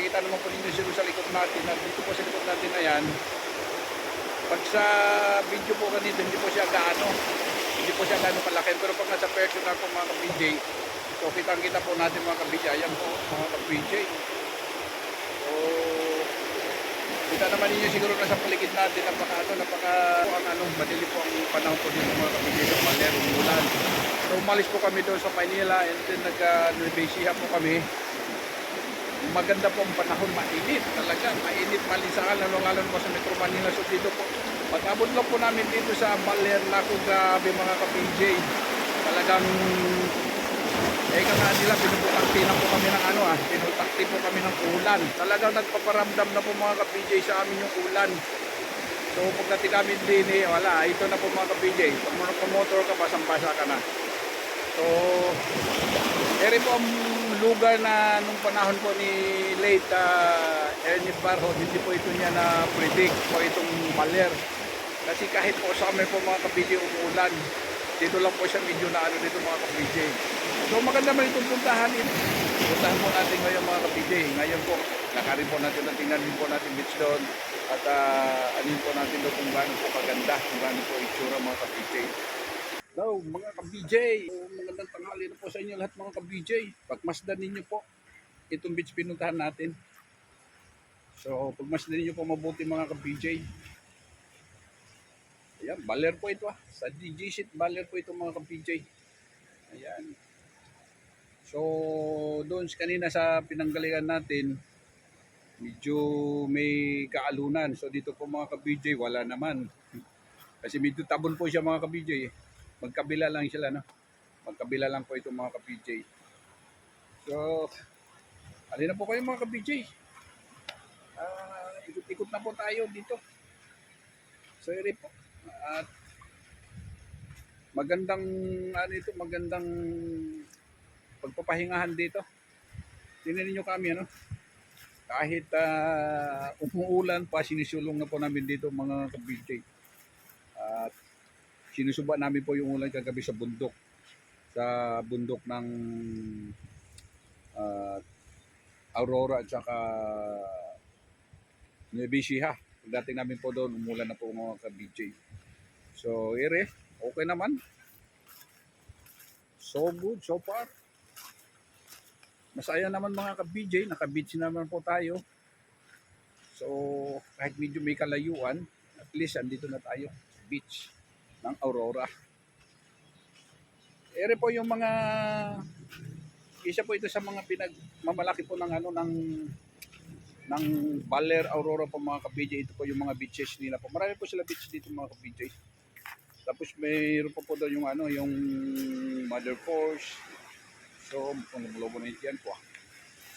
Nakikita naman po ninyo siguro sa likod natin, na dito po sa likod natin na yan, pag sa video po ganito, hindi po siya gaano, hindi po siya gaano kalaki. Pero pag nasa personal po mga ka-BJ, so kitang kita po natin mga ka-BJ, ayan po mga ka-BJ. So, kita naman ninyo siguro nasa paligid natin, napaka ano, napaka, ang ano, madali po ang panahon po dito mga ka-BJ sa Maler, umulan. So, umalis po kami doon sa Manila and then nag-Nuevesia po kami maganda po ang panahon, mainit talaga, mainit malisakan, lalo lalo po sa Metro Manila. So dito po, pag-abot lang po namin dito sa Baler, naku grabe mga ka-PJ. Talagang, eh ka nga nila, pinuputakti na po kami ng ano ah, pinutakti po kami ng ulan. Talagang nagpaparamdam na po mga ka-PJ sa amin yung ulan. So pagdating kami din eh, wala, ito na po mga ka-PJ. Pag pumotor ka, basang-basa ka na. So, ere po ang lugar na nung panahon po ni late uh, Ernie Barho, hindi po ito niya na predict po itong maler. Kasi kahit po sa amin po mga kabidyo umuulan, dito lang po siya medyo na ano dito mga kabidyo. So maganda man itong puntahan. eh. Puntahan po natin ngayon mga kabidyo. Ngayon po, nakarin po natin at tingnan din po natin beach doon. At uh, anin po natin doon kung gaano po kaganda, kung gaano po itsura mga kabidyo. Hello mga ka-BJ. So, magandang tanghali na po sa inyo lahat mga ka-BJ. Pagmasdan ninyo po itong beach pinuntahan natin. So pagmasdan ninyo po mabuti mga ka-BJ. Ayan, baler po ito ah. Sa DG sheet, baler po ito mga ka-BJ. Ayan. So doon kanina sa pinanggalingan natin, medyo may kaalunan. So dito po mga ka-BJ, wala naman. Kasi medyo tabon po siya mga ka-BJ magkabila lang sila no magkabila lang po itong mga ka-PJ so alin na po kayo mga ka-PJ Ah, ikot-ikot na po tayo dito. So iri po at magandang ano ito magandang pagpapahingahan dito. Tingnan niyo kami ano? Kahit ah, umuulan pa sinisulong na po namin dito mga ka-PJ at sinusuba namin po yung ulan kagabi sa bundok sa bundok ng ah, Aurora at saka Nueva Ecija. Pagdating namin po doon, umulan na po mga ka-BJ. So, ere, okay naman. So good, so far. Masaya naman mga ka-BJ, naka-beach naman po tayo. So, kahit medyo may kalayuan, at least andito na tayo beach ng Aurora. Ere po yung mga isa po ito sa mga pinagmamalaki po ng ano ng ng Baler Aurora po mga ka-BJ. Ito po yung mga beaches nila po. Marami po sila beach dito mga ka-BJ. Tapos mayroon po po doon yung ano, yung Mother Force. So, kung logo na yan po. ah.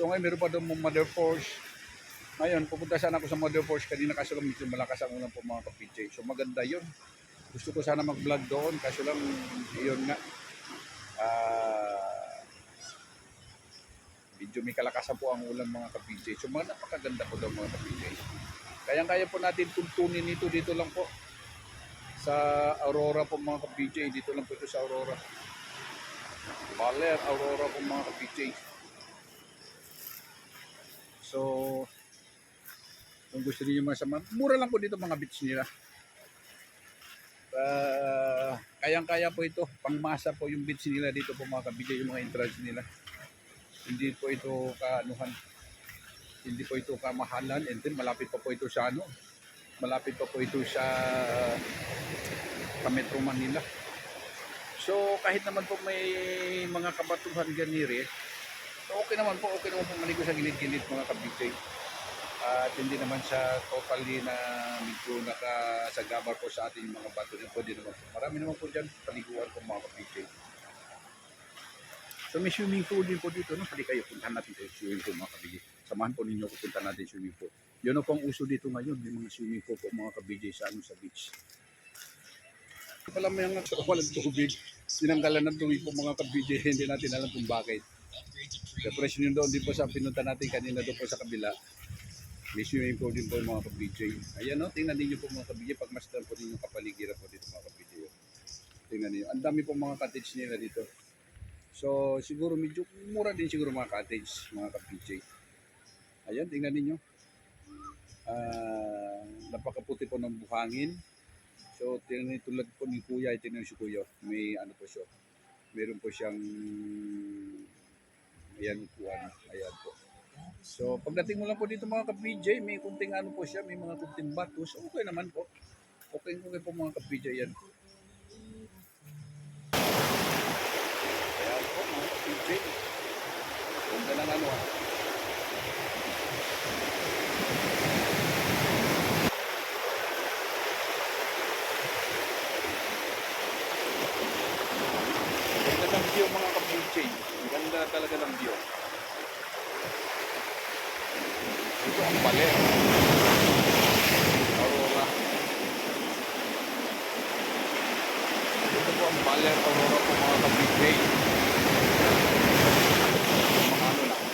So ngayon meron pa doon yung Mother Force. Ngayon, pupunta sana ako sa Mother Force kanina kasi lang medyo malakas ang ulan po mga ka-BJ. So maganda yun gusto ko sana mag-vlog doon kaso lang yun nga ah medyo may kalakasan po ang ulan mga ka-PJ so mga napakaganda po daw mga ka-PJ kayang kaya po natin tuntunin ito dito lang po. Sa Aurora po mga ka-PJ dito lang po ito sa Aurora. Baler Aurora po mga ka-PJ so kung gusto niyo masama mura lang po dito mga beach nila Uh, kayang-kaya po ito. Pangmasa po yung bits nila dito po mga kabigay yung mga entrance nila. Hindi po ito kaanuhan. Hindi po ito kamahalan and then malapit pa po ito sa ano. Malapit pa po ito sa sa Metro Manila. So kahit naman po may mga kabatuhan ganire, so okay naman po, okay naman po maligo sa gilid-gilid mga kabigay at hindi naman siya totally na medyo nakasagabar po sa ating mga bato din po din naman po. Marami naman po dyan paliguan po mga kapitid. So may swimming pool din po dito, no? Pwede kayo, puntahan natin kayo swimming pool mga kabigi. Samahan po ninyo kung punta natin swimming pool. Yun ang pang uso dito ngayon, yung mga swimming pool po mga kabigi sa ano sa beach. Pala may mga walang tubig, sinanggalan ng tubig po mga kabigi, hindi natin alam kung bakit. The presyo yun doon din po sa pinunta natin kanina doon po sa kabila. May swimming pool din po mga ka-BJ. Ayan no, tingnan ninyo po mga ka-BJ. Pag masdan po ninyo kapaligiran po dito mga ka-BJ. Tingnan ninyo. Ang dami po mga cottage nila dito. So siguro medyo mura din siguro mga cottage, mga ka-BJ. Ayan, tingnan ninyo. Ah, napakaputi po ng buhangin. So, tingnan niyo tulad po ni Kuya, tingnan si Kuya. May ano po siya. Meron po siyang ayan upuan. Ayan po. So, pagdating mo lang po dito mga ka-PJ, may kunting ano po siya, may mga kunting batos. Okay naman po. Okay, okay po mga ka-PJ yan. Ayan po mga ka-PJ. Ganda ng ano ah. Ganda ng view mga ka-PJ. Ganda talaga ng view. Ito ang baler. Aurora. Baler Aurora po mga ka-PJ. Mga lang.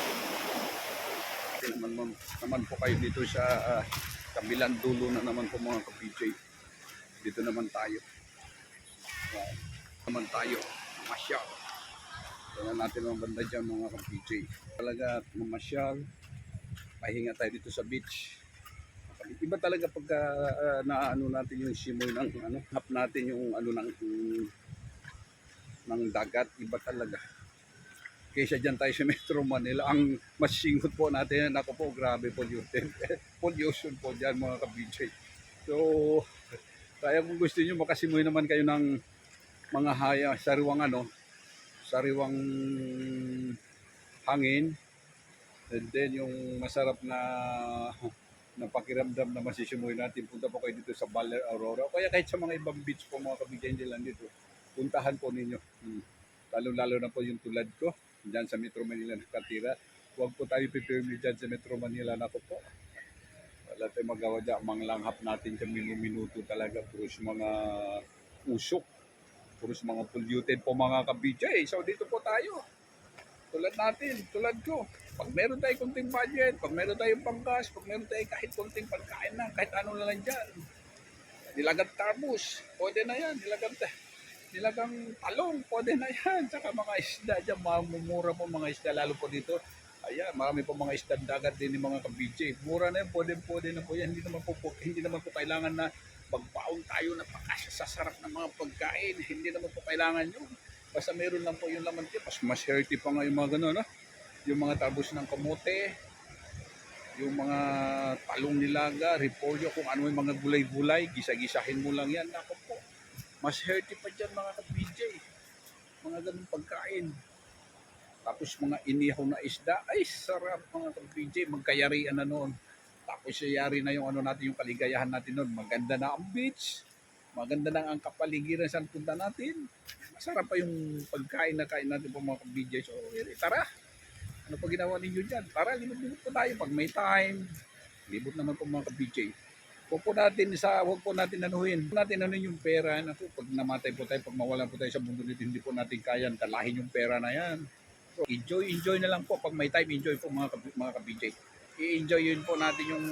Naman, naman, naman po kayo dito sa ah, kabilang dulo na naman po mga ka-PJ. Dito naman tayo. Wow. Naman tayo. Masyal. Tingnan natin ang banda dyan mga ka-PJ. Talaga mamasyal. Pahinga tayo dito sa beach. Iba talaga pagka uh, naano natin yung simoy ng ano, hap natin yung ano ng yung, ng dagat, iba talaga. Kaysa dyan tayo sa Metro Manila, ang mas singot po natin, ako po, grabe polluted. Pollution po dyan mga ka-BJ. So, kaya kung gusto niyo makasimoy naman kayo ng mga haya, sariwang ano, sariwang hangin, and then yung masarap na na pakiramdam na masisimoy natin, punta po kayo dito sa Baler Aurora. O Kaya kahit sa mga ibang beach po mga kabigyan nila dito, puntahan po ninyo. Hmm. Lalo-lalo na po yung tulad ko, dyan sa Metro Manila nakatira. Huwag po tayo pipirmi dyan sa Metro Manila na po po. Wala tayong magawa dyan. Manglanghap natin sa minuto talaga. Puros mga usok. Puros mga polluted po mga kabidya. So dito po tayo. Tulad natin, tulad ko. Pag meron tayong kunting budget, pag meron tayong panggas, pag meron tayong kahit kunting pagkain na, kahit ano na lang dyan. Nilagang tarbus, pwede na yan. Nilagang, ta- nilagang talong, pwede na yan. Saka mga isda dyan, mamumura po mga isda, lalo po dito. Ayan, marami po mga isda dagat din ng mga kabidje. Mura na yan, pwede, pwede na po yan. Hindi naman po, hindi naman po kailangan na magbaon tayo na pakasasarap ng mga pagkain. Hindi naman po kailangan yun. Basta meron lang po yung laman dyan. Mas, mas healthy pa nga yung mga gano'n, no? Yung mga tabos ng kamote, yung mga talong nilaga, repolyo, kung ano yung mga gulay-gulay, gisa-gisahin mo lang yan. Ako mas healthy pa dyan mga ka-PJ. Mga ganun pagkain. Tapos mga inihaw na isda, ay sarap mga ka-PJ, magkayarian na noon. Tapos yari na yung ano natin, yung kaligayahan natin noon. Maganda na ang beach, maganda na ang kapaligiran sa punta natin. Masarap pa yung pagkain na kain natin po mga ka-PJ. So, eh, tara, ano pa ginawa ninyo dyan? Tara, libot-libot po tayo pag may time. Libot naman po mga ka-BJ. Huwag po natin sa, huwag po natin anuhin. Huwag natin ano yung pera. Naku, pag namatay po tayo, pag mawalan po tayo sa mundo dito, hindi po natin kaya kalahin yung pera na yan. So, enjoy, enjoy na lang po. Pag may time, enjoy po mga, mga ka-BJ. I-enjoy yun po natin yung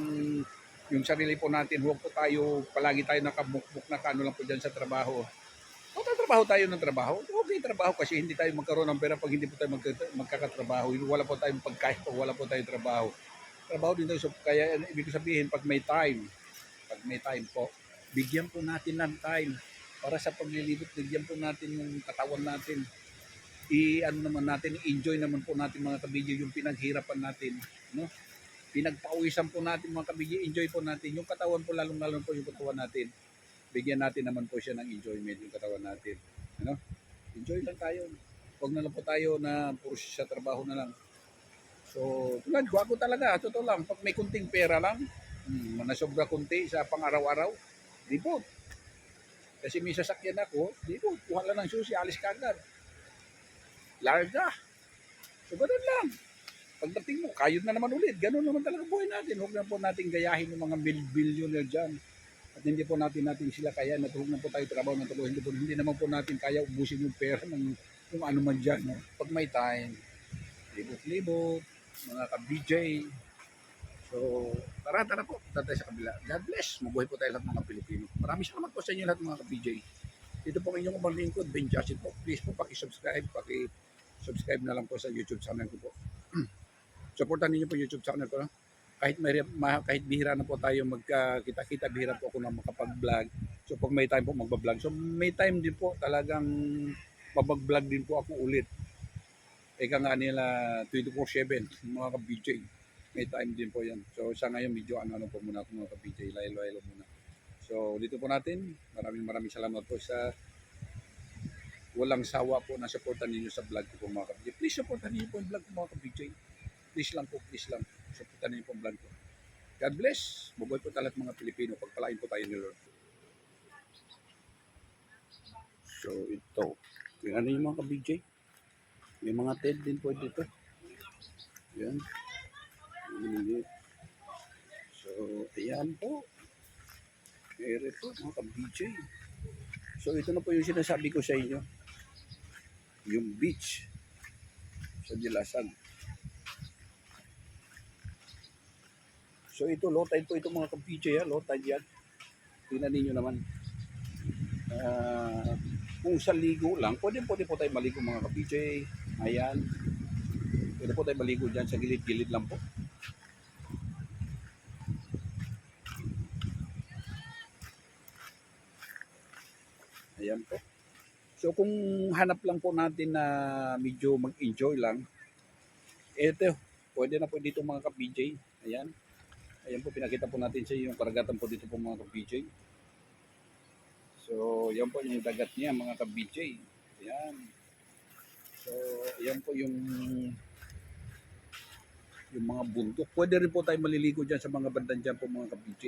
yung sarili po natin. Huwag po tayo, palagi tayo nakabukbuk na kano lang po dyan sa trabaho. Magtatrabaho tayo ng trabaho. Okay, trabaho kasi hindi tayo magkaroon ng pera pag hindi po tayo magka- magkakatrabaho. Wala po tayong pagkain pag wala po tayong trabaho. Trabaho din tayo. So, kaya ibig sabihin, pag may time, pag may time po, bigyan po natin ng time para sa paglilibot, bigyan po natin yung katawan natin. I ano naman natin, enjoy naman po natin mga kabidyo yung pinaghirapan natin, no? Pinagpawisan po natin mga kabidyo, enjoy po natin yung katawan po lalong-lalo po yung katawan natin bigyan natin naman po siya ng enjoyment yung katawan natin. Ano? Enjoy lang tayo. Huwag na lang po tayo na puro sa trabaho na lang. So, tulad ko, talaga, totoo lang, pag may kunting pera lang, hmm, na sobra kunti sa pang-araw-araw, po. Kasi may sasakyan ako, po, kuha lang ng susi, alis ka agad. Larga. So, ganun lang. Pagdating mo, kayod na naman ulit. Ganun naman talaga buhay natin. Huwag na po natin gayahin yung mga bil- billionaire dyan at hindi po natin natin sila kaya natuhog na po tayo trabaho ng trabaho hindi, po, hindi naman po natin kaya ubusin yung pera ng kung ano man dyan no? pag may time libot-libot mga ka-BJ so tara tara po tara tayo sa kabila God bless mabuhay po tayo lahat mga Pilipino maraming salamat po sa inyo lahat mga ka-BJ dito po ang inyong umang lingkod Ben Jasit po please po paki-subscribe paki-subscribe na lang po sa YouTube channel ko po supportan ninyo po YouTube channel ko no? kahit may ma, kahit bihira na po tayo magkakita-kita, bihira po ako na makapag-vlog. So pag may time po magba-vlog. So may time din po talagang mabag-vlog din po ako ulit. Eka nga nila 24/7 mga ka-BJ. May time din po 'yan. So sa ngayon medyo ano ano po muna ako mga ka-BJ, laylo-laylo muna. So dito po natin, maraming maraming salamat po sa walang sawa po na supportan ninyo sa vlog ko po mga ka-BJ. Please supportan niyo po yung vlog ko mga ka-BJ. Please lang po, please lang. Supportan niyo po ang vlog ko. God bless. Buboy po talaga mga Pilipino. Pagpalain po tayo ni Lord. So ito. Tingnan niyo mga ka-BJ. May mga TED din po dito. Yan. Maliit. So, ayan po. Ere po, mga ka-BJ. So, ito na po yung sinasabi ko sa inyo. Yung beach sa Dilasag. So, ito, low tide po ito mga ka-BJ. Ha? Low tide yan. Tingnan ninyo naman. Ah, kung sa ligo lang, pwede pwede po tayo maligo mga ka-BJ. Ayan. Pwede po tayo maligo dyan sa gilid-gilid lang po. Ayan po. So kung hanap lang po natin na medyo mag-enjoy lang, eto, pwede na po dito mga ka-BJ. Ayan. Ayan po, pinakita po natin sa yung karagatan po dito po mga ka-BJ. So, yan po yung dagat niya mga ka-BJ. Ayan. So, ayan po yung yung mga bundok. Pwede rin po tayo maliligo dyan sa mga bandan dyan po mga ka-BJ.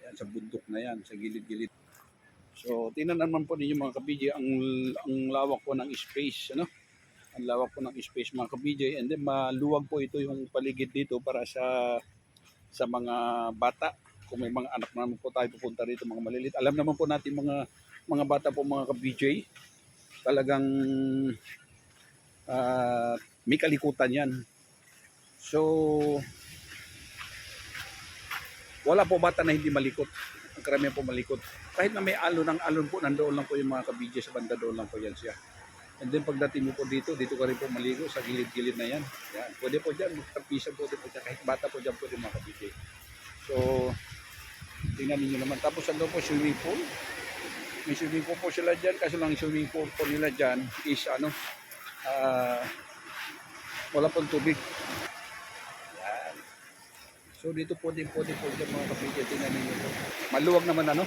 Ayan, sa bundok na yan, sa gilid-gilid. So, tingnan naman po ninyo mga ka-BJ, ang, ang lawak po ng space, ano? Ang lawak po ng space mga ka-BJ. And then, maluwag po ito yung paligid dito para sa sa mga bata. Kung may mga anak naman po tayo pupunta rito, mga malilit. Alam naman po natin mga mga bata po mga ka-BJ, talagang ah, may kalikutan yan. So, wala po bata na hindi malikot. Ang karamihan po malikot. Kahit na may alon, ang alon po, nandoon lang po yung mga kabidyo sa banda doon lang po yan siya. And then pagdating mo po dito, dito ka rin po maligo sa gilid-gilid na yan. yan. Pwede po dyan, magtapisan po po dyan. Kahit bata po dyan po din mga kabidyo. So, tingnan ninyo naman. Tapos ano po, swimming pool. May swimming pool po sila dyan. Kaso lang yung swimming pool po nila dyan is ano, ah, wala pong tubig. So dito po din po din po dyan mga kapitya. Tingnan ninyo po. Maluwag naman ano.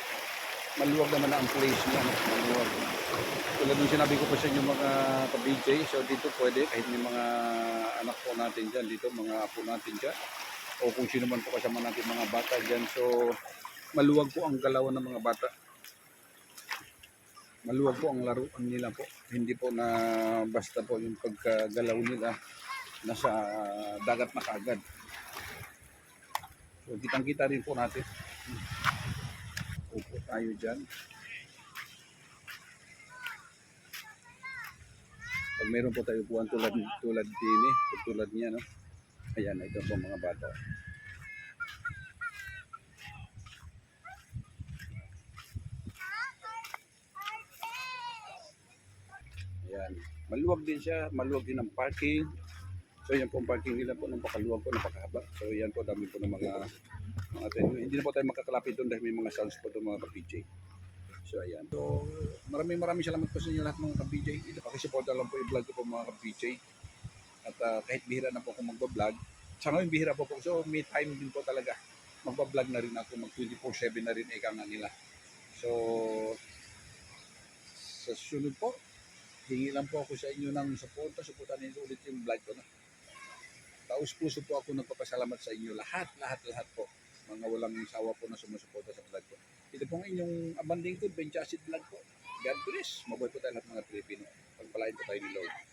Maluwag naman ang place niya. No? Maluwag. Tulad nung sinabi ko po sa inyo mga ka-BJ, so dito pwede kahit may mga anak po natin dyan dito, mga apo natin dyan, o kung sino man po kasama natin mga bata dyan. So maluwag po ang galawan ng mga bata. Maluwag po ang laruan nila po. Hindi po na basta po yung pagkagalaw nila nasa dagat na kaagad. So kitang-kita rin po natin. Upo tayo dyan. Pag meron po tayo upuan tulad tulad din eh, tulad niya no. Ayan, ito po mga bata. Ayan. Maluwag din siya, maluwag din ang parking. So yan po ang parking nila po, napakaluwag po, napakahaba. So yan po, dami po ng mga mga tayo. Hindi na po tayo makakalapit doon dahil may mga sounds po doon mga ka-PJ. So ayan. So maraming maraming salamat po sa inyo lahat mga ka-PJ. Pakisupport lang po yung vlog ko po mga ka-PJ. At ah, kahit bihira na po ako magbablog, sa ngayon bihira po po. So may time din po talaga. Magbablog na rin ako, mag 24-7 na rin ika nga nila. So sa sunod po, hingi lang po ako sa inyo ng suporta. Suportan ninyo ulit yung vlog ko na. Taos puso po ako nagpapasalamat sa inyo lahat, lahat, lahat po. Mga walang sawa po na sumusuporta sa vlog ko. Ito pong inyong abanding ko, Benchasid vlog po. God bless. Mabuhay po tayo lahat mga Pilipino. Pagpalain po tayo ni Lord.